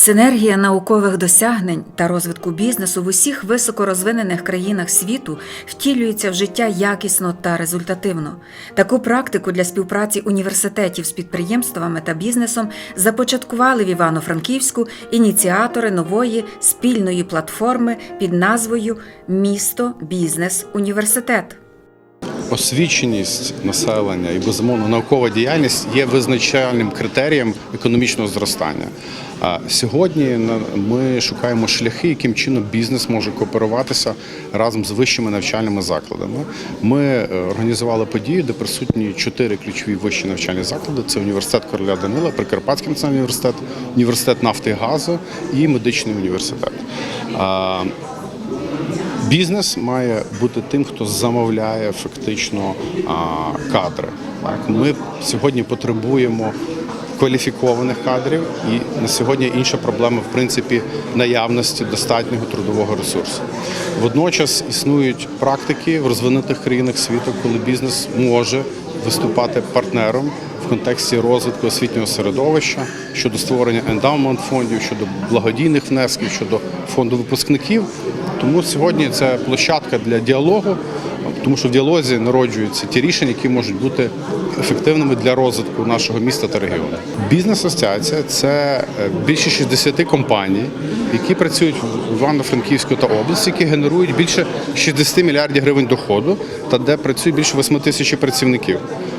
Синергія наукових досягнень та розвитку бізнесу в усіх високорозвинених країнах світу втілюється в життя якісно та результативно. Таку практику для співпраці університетів з підприємствами та бізнесом започаткували в Івано-Франківську ініціатори нової спільної платформи під назвою Місто Бізнес Університет. Освіченість населення і безумовно наукова діяльність є визначальним критерієм економічного зростання. А сьогодні ми шукаємо шляхи, яким чином бізнес може кооперуватися разом з вищими навчальними закладами. Ми е, організували подію, де присутні чотири ключові вищі навчальні заклади: це університет короля Данила, Прикарпатський національний університет, університет нафти і газу і медичний університет. Бізнес має бути тим, хто замовляє фактично кадри. Ми сьогодні потребуємо кваліфікованих кадрів, і на сьогодні інша проблема в принципі наявності достатнього трудового ресурсу. Водночас існують практики в розвинутих країнах світу, коли бізнес може виступати партнером контексті розвитку освітнього середовища щодо створення ендаумент фондів, щодо благодійних внесків, щодо фонду випускників. Тому сьогодні це площадка для діалогу, тому що в діалозі народжуються ті рішення, які можуть бути ефективними для розвитку нашого міста та регіону. Бізнес-асоціація це е, більше 60 компаній, які працюють в Івано-Франківську та області, які генерують більше 60 мільярдів гривень доходу та де працює більше 8 тисяч працівників.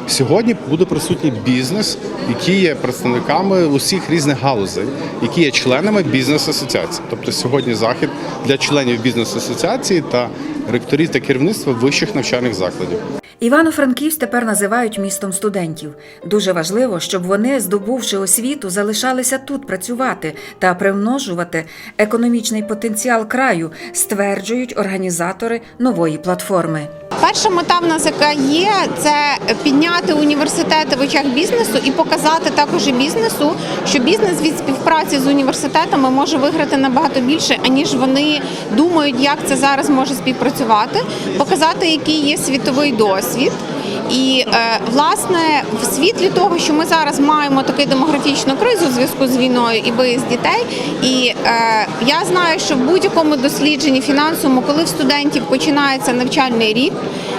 Сьогодні буде присутній бізнес, який є представниками усіх різних галузей, які є членами бізнес-асоціації. Тобто сьогодні захід для членів бізнес-асоціації та ректорів та керівництва вищих навчальних закладів. Івано-Франківськ тепер називають містом студентів. Дуже важливо, щоб вони, здобувши освіту, залишалися тут працювати та примножувати економічний потенціал краю, стверджують організатори нової платформи. Перша мета в нас, яка є, це підняти університети в очах бізнесу і показати також бізнесу, що бізнес від співпраці з університетами може виграти набагато більше, аніж вони думають, як це зараз може співпрацювати, показати, який є світовий досвід. І е, власне в світлі того, що ми зараз маємо таку демографічну кризу в зв'язку з війною і виїзд дітей. І е, я знаю, що в будь-якому дослідженні фінансовому, коли в студентів починається навчальний рік,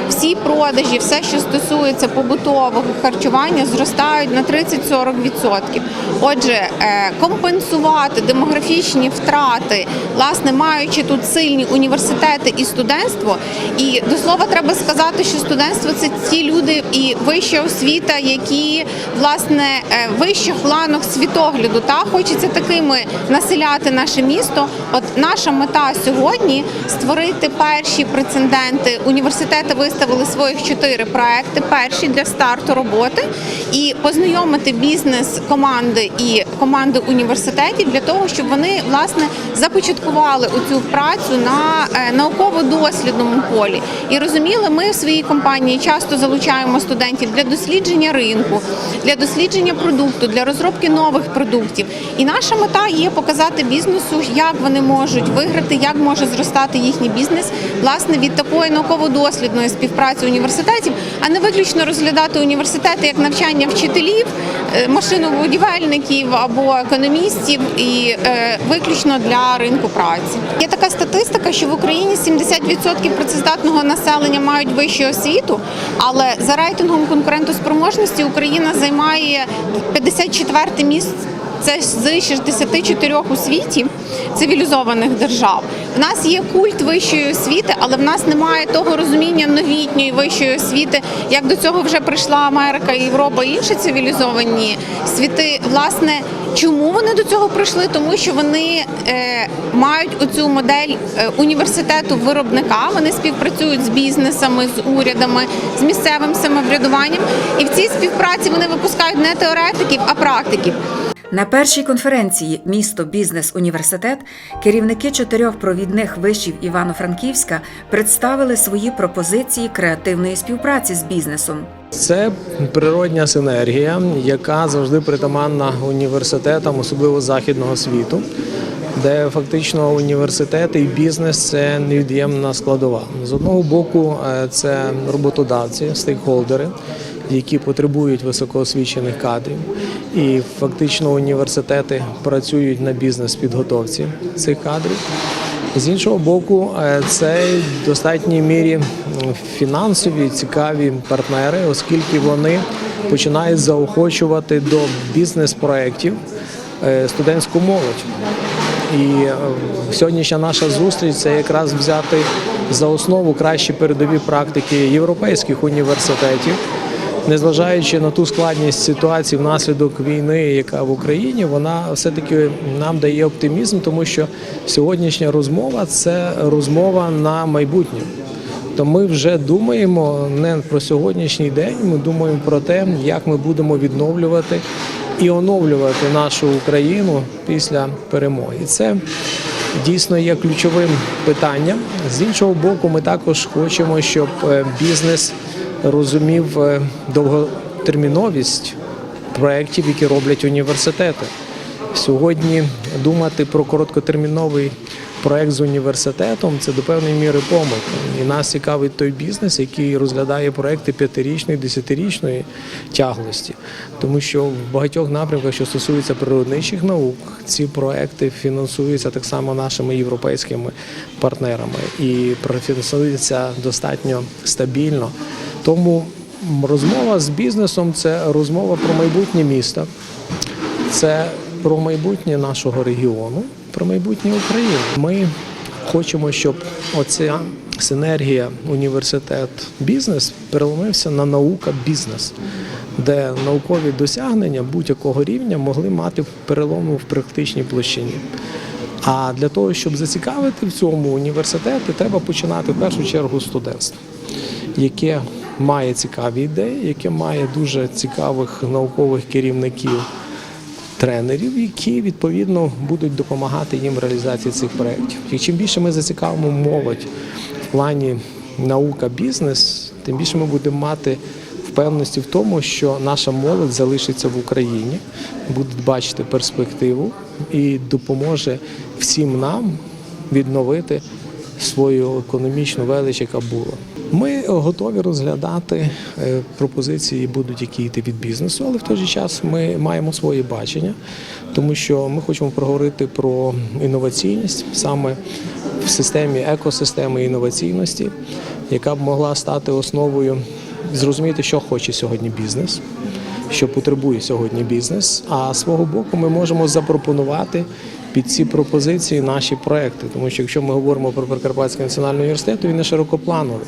всі продажі, все, що стосується побутового харчування, зростають на 30-40%. Отже, е, компенсувати демографічні втрати, власне, маючи тут сильні університети і студентство. І до слова треба сказати, що студентство це ті люди і вища освіта, які власне е, вищих ланок світогляду. Та хочеться такими населяти наше місто. От наша мета сьогодні створити перші прецеденти. Університети виставили своїх чотири проекти, перші для старту роботи, і познайомити бізнес команди і команди університетів для того, щоб вони власне започаткували цю працю на е, науково-дослідному полі і розуміли, ми в своїй компанії часто залучаємо студентів для дослідження ринку, для дослідження продукту, для розробки нових продуктів. І наша мета є показати бізнесу, як вони можуть виграти, як може зростати їхній бізнес власне від такої науково-дослідної співпраці університетів, а не виключно розглядати університети як навчання вчителів, е, машинобудівельників або економістів і е, виключно для ринку праці. Є така статистика, що в Україні 70% працездатного населення мають вищу освіту, але за рейтингом конкурентоспроможності Україна займає 54 місце. Це з 64 у світі цивілізованих держав. В нас є культ вищої освіти, але в нас немає того розуміння новітньої вищої освіти, як до цього вже прийшла Америка, Європа і інші цивілізовані світи. Власне, чому вони до цього прийшли? Тому що вони е, мають оцю модель е, університету виробника. Вони співпрацюють з бізнесами, з урядами, з місцевим самоврядуванням, і в цій співпраці вони випускають не теоретиків, а практиків. На першій конференції Місто Бізнес Університет керівники чотирьох провідних вишів Івано-Франківська представили свої пропозиції креативної співпраці з бізнесом. Це природня синергія, яка завжди притаманна університетам, особливо західного світу, де фактично університети і бізнес це невід'ємна складова. З одного боку, е, це роботодавці, стейкхолдери, які потребують високоосвічених кадрів. І фактично університети працюють на бізнес-підготовці цих кадрів. З іншого боку, е, це в достатній мірі фінансові цікаві партнери, оскільки вони починають заохочувати до бізнес-проєктів е, студентську молодь. І е, сьогоднішня наша зустріч це якраз взяти за основу кращі передові практики європейських університетів. Незважаючи на ту складність ситуації внаслідок війни, яка в Україні, вона все-таки нам дає оптимізм, тому що сьогоднішня розмова це розмова на майбутнє. То ми вже думаємо не про сьогоднішній день, ми думаємо про те, як ми будемо відновлювати і оновлювати нашу Україну після перемоги. І це дійсно є ключовим питанням. З іншого боку, ми також хочемо, щоб е, бізнес розумів е, довготерміновість проєктів, які роблять університети. Сьогодні думати про короткотерміновий проект з університетом це до певної міри помилка. І нас цікавить той бізнес, який розглядає проекти п'ятирічної, десятирічної тяглості. Тому що в багатьох напрямках, що стосуються природничих наук, ці проекти фінансуються так само нашими європейськими партнерами і профінансуються достатньо стабільно. Тому розмова з бізнесом це розмова про майбутнє міста. Це про майбутнє нашого регіону, про майбутнє України. Ми хочемо, щоб оця синергія університет-бізнес переломився на наука-бізнес, де наукові досягнення будь-якого рівня могли мати перелому в практичній площині. А для того, щоб зацікавити в цьому університети, треба починати в першу чергу з студентства, яке має цікаві ідеї, яке має дуже цікавих наукових керівників тренерів, які відповідно будуть допомагати їм в реалізації цих проєктів. І чим більше ми зацікавимо молодь в плані наука, бізнес, тим більше ми будемо мати впевненості в тому, що наша молодь залишиться в Україні, буде бачити перспективу і допоможе всім нам відновити свою економічну велич, яка була. Ми готові розглядати е, пропозиції, будуть які йти від бізнесу, але в той же час ми маємо своє бачення, тому що ми хочемо проговорити про інноваційність саме в системі екосистеми інноваційності, яка б могла стати основою зрозуміти, що хоче сьогодні бізнес що потребує сьогодні бізнес. А свого боку ми можемо запропонувати під ці пропозиції наші проекти. Тому що якщо ми говоримо про Прикарпатський національний університет, то він не широкоплановий.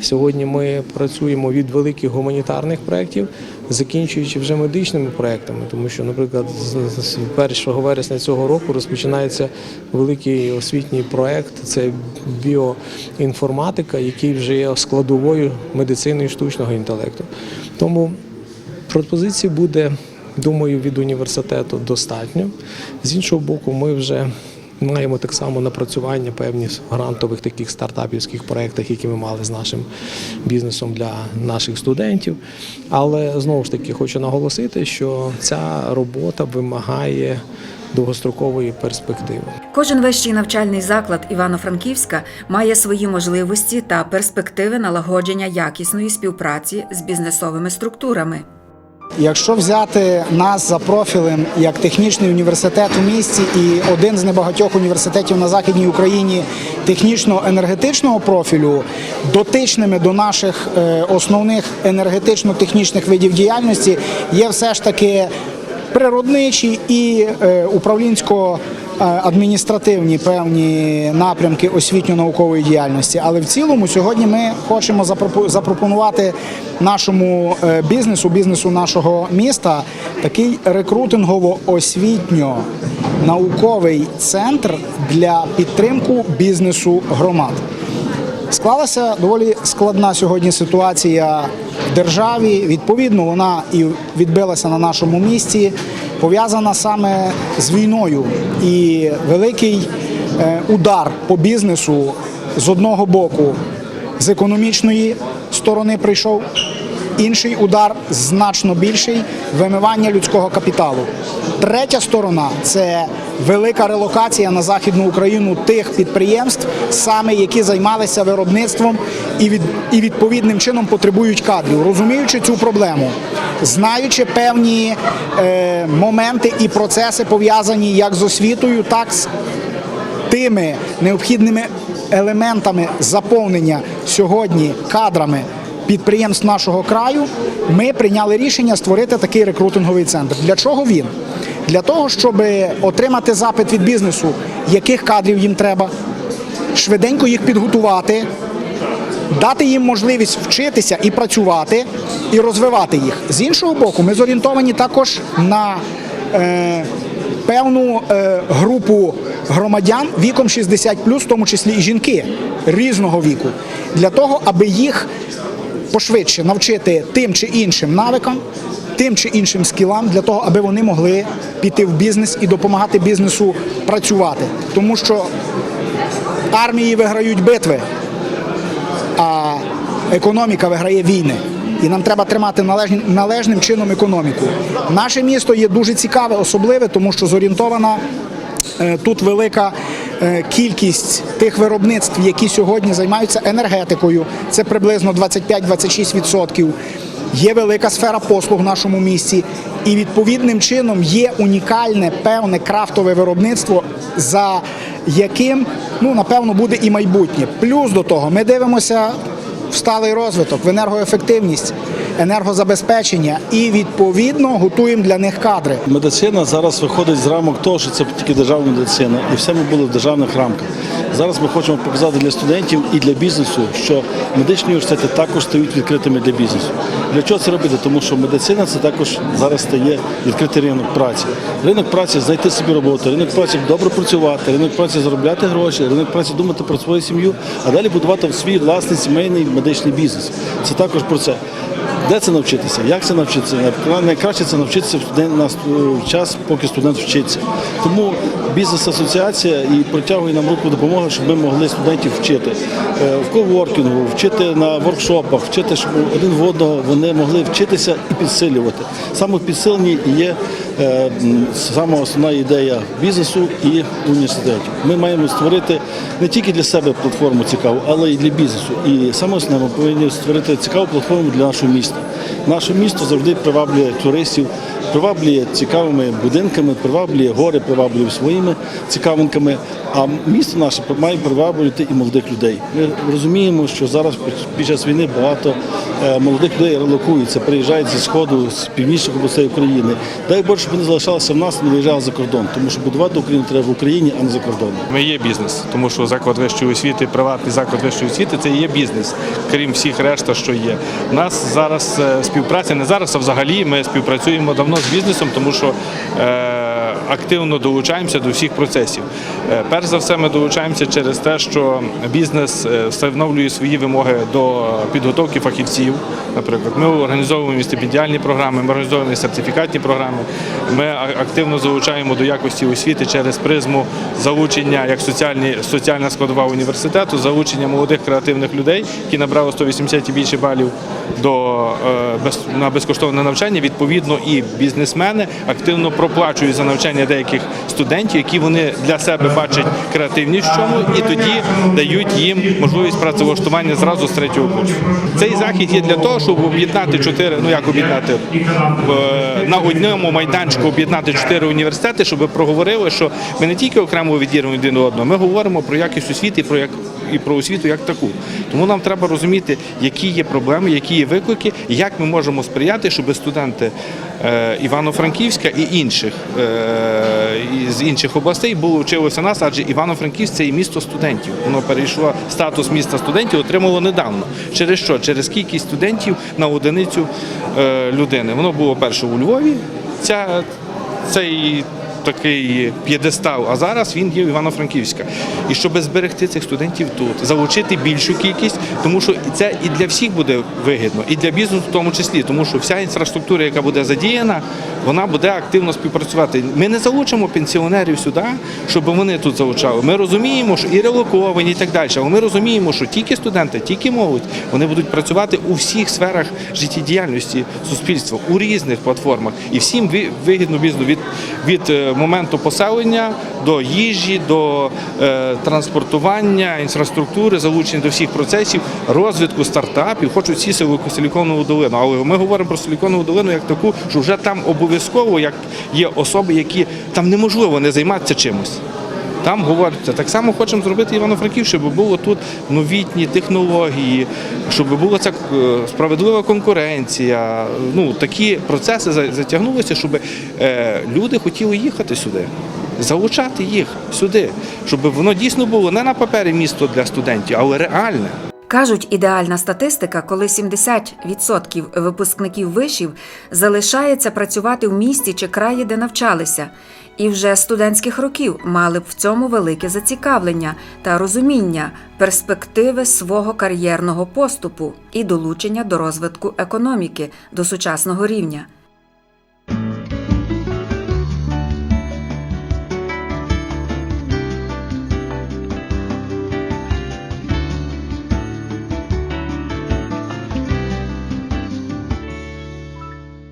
Сьогодні ми працюємо від великих гуманітарних проєктів, закінчуючи вже медичними проєктами, тому що, наприклад, з з 1 вересня цього року розпочинається великий освітній проєкт. Це біоінформатика, який вже є складовою медицини і штучного інтелекту. Тому Пропозицій буде, думаю, від університету достатньо. З іншого боку, ми вже маємо так само напрацювання певні грантових таких стартапівських проєктах, які ми мали з нашим бізнесом для наших студентів. Але знову ж таки хочу наголосити, що ця робота вимагає довгострокової перспективи. Кожен вищий навчальний заклад Івано-Франківська має свої можливості та перспективи налагодження якісної співпраці з бізнесовими структурами. Якщо взяти нас за профілем як технічний університет у місті і один з небагатьох університетів на західній Україні технічно-енергетичного профілю, дотичними до наших е, основних енергетично-технічних видів діяльності, є все ж таки природничі і е, управлінсько адміністративні певні напрямки освітньо-наукової діяльності. Але в цілому сьогодні ми хочемо запропо- запропонувати нашому е, бізнесу, бізнесу нашого міста такий рекрутингово-освітньо науковий центр для підтримку бізнесу громад. Склалася доволі складна сьогодні ситуація в державі. Відповідно, вона і відбилася на нашому місті, пов'язана саме з війною. І великий е, удар по бізнесу з одного боку з економічної сторони прийшов. Інший удар значно більший вимивання людського капіталу. Третя сторона це велика релокація на західну Україну тих підприємств, саме які займалися виробництвом і, від, і відповідним чином потребують кадрів, розуміючи цю проблему, знаючи певні е, моменти і процеси пов'язані як з освітою, так з тими необхідними елементами заповнення сьогодні кадрами підприємств нашого краю, ми прийняли рішення створити такий рекрутинговий центр. Для чого він? Для того, щоб отримати запит від бізнесу, яких кадрів їм треба, швиденько їх підготувати, дати їм можливість вчитися і працювати, і розвивати їх. З іншого боку, ми зорієнтовані також на е, певну е, групу громадян віком 60 в тому числі і жінки різного віку, для того, аби їх пошвидше навчити тим чи іншим навикам, тим чи іншим скілам, для того, аби вони могли піти в бізнес і допомагати бізнесу працювати. Тому що армії виграють битви, а економіка виграє війни. І нам треба тримати належним, належним чином економіку. Наше місто є дуже цікаве, особливе, тому що зорієнтована е, тут велика кількість тих виробництв, які сьогодні займаються енергетикою. Це приблизно 25-26%. Є велика сфера послуг в нашому місті, і відповідним чином є унікальне певне крафтове виробництво, за яким ну напевно буде і майбутнє. Плюс до того, ми дивимося в сталий розвиток, в енергоефективність, енергозабезпечення і відповідно готуємо для них кадри. Медицина зараз виходить з рамок того, що це тільки державна медицина, і все ми були в державних рамках. Зараз ми хочемо показати для студентів і для бізнесу, що медичні університети також стають відкритими для бізнесу. Для чого це робити? Тому що медицина це також зараз стає відкритий ринок праці. Ринок праці знайти собі роботу, ринок праці добре працювати, ринок праці заробляти гроші, ринок праці думати про свою сім'ю, а далі будувати свій власний сімейний медичний бізнес. Це також про це. Де це навчитися? Як це навчитися? Найкраще це навчитися в час, поки студент вчиться. Тому бізнес-асоціація і протягує нам руку допомоги, щоб ми могли студентів вчити Е, в коворкінгу, вчити на воркшопах, вчити, щоб один в одного вони могли вчитися і підсилювати. Саме в підсиленні є е, м, сама основна ідея бізнесу і університетів. Ми маємо створити не тільки для себе платформу цікаву, але й для бізнесу. І саме основне, ми повинні створити цікаву платформу для нашого міста. Наше місто завжди приваблює туристів, приваблює цікавими будинками, приваблює гори, приваблює своїми цікавинками. А місто наше має приваблювати і молодих людей. Ми розуміємо, що зараз під- час війни багато е, молодих людей релокуються, приїжджають зі сходу, з північних областей України. Дай Боже, щоб вони залишалися в нас, не виїжджали за кордон, тому що будувати Україну треба в Україні, а не за кордоном. Ми є бізнес, тому що заклад вищої освіти, приватний заклад вищої освіти це є бізнес, крім всіх решта, що є. У нас зараз е, співпраця не зараз, а взагалі ми співпрацюємо давно бізнесом, тому що е, активно долучаємося до всіх процесів. Е, перш за все, ми долучаємося через те, що бізнес е, встановлює свої вимоги до підготовки фахівців. Наприклад, ми організовуємо стипендіальні програми, ми організовуємо сертифікатні програми. Ми активно залучаємо до якості освіти через призму залучення як соціальна складова університету, залучення молодих креативних людей, які набрали 180 і більше балів до, е, на безкоштовне навчання. Відповідно, і бізнесмени активно проплачують за навчання деяких студентів, які вони для себе бачать креативність в чому, і тоді дають їм можливість працевлаштування зразу з третього курсу. Цей захід є для того, щоб об'єднати чотири, ну як об'єднати е, на одному майданчику об'єднати чотири університети, щоб проговорили, що ми не тільки окремо відірвемо один одного, ми говоримо про якість освіти і про як і про освіту як таку. Тому нам треба розуміти, які є проблеми, які є виклики, і як ми можемо сприяти, щоб студенти е, Івано-Франківська і інших е, з інших областей було вчилося нас, адже Івано-Франківськ це і місто студентів. Воно перейшло статус міста студентів, отримало недавно. Через що? Через кількість студентів на одиницю е, людини. Воно було перше у Львові. Ця цей такий п'єдестал, а зараз він є в Івано-Франківська. І щоб зберегти цих студентів тут, залучити більшу кількість, тому що це і для всіх буде вигідно, і для бізнесу в тому числі, тому що вся інфраструктура, яка буде задіяна, вона буде активно співпрацювати. Ми не залучимо пенсіонерів сюди, щоб вони тут залучали. Ми розуміємо, що і релоковані, і так далі. Але ми розуміємо, що тільки студенти, тільки молодь, вони будуть працювати у всіх сферах життєдіяльності суспільства, у різних платформах. І всім ви- вигідно бізнесу від, від е, моменту поселення до їжі, до е, транспортування, інфраструктури, залучення до всіх процесів, розвитку стартапів, хочуть сісти в Силіконову долину. Але ми говоримо про Силіконову долину як таку, що вже там обов'язково як є особи, які там неможливо не займатися чимось. Там говориться, так само хочемо зробити Івано-Франків, щоб було тут новітні технології, щоб була ця е, справедлива конкуренція. Ну такі процеси затягнулися, щоб е, люди хотіли їхати сюди, залучати їх сюди, щоб воно дійсно було не на папері місто для студентів, але реальне. Кажуть, ідеальна статистика, коли 70% випускників вишів залишається працювати в місті чи краї, де навчалися, і вже студентських років мали б в цьому велике зацікавлення та розуміння перспективи свого кар'єрного поступу і долучення до розвитку економіки до сучасного рівня.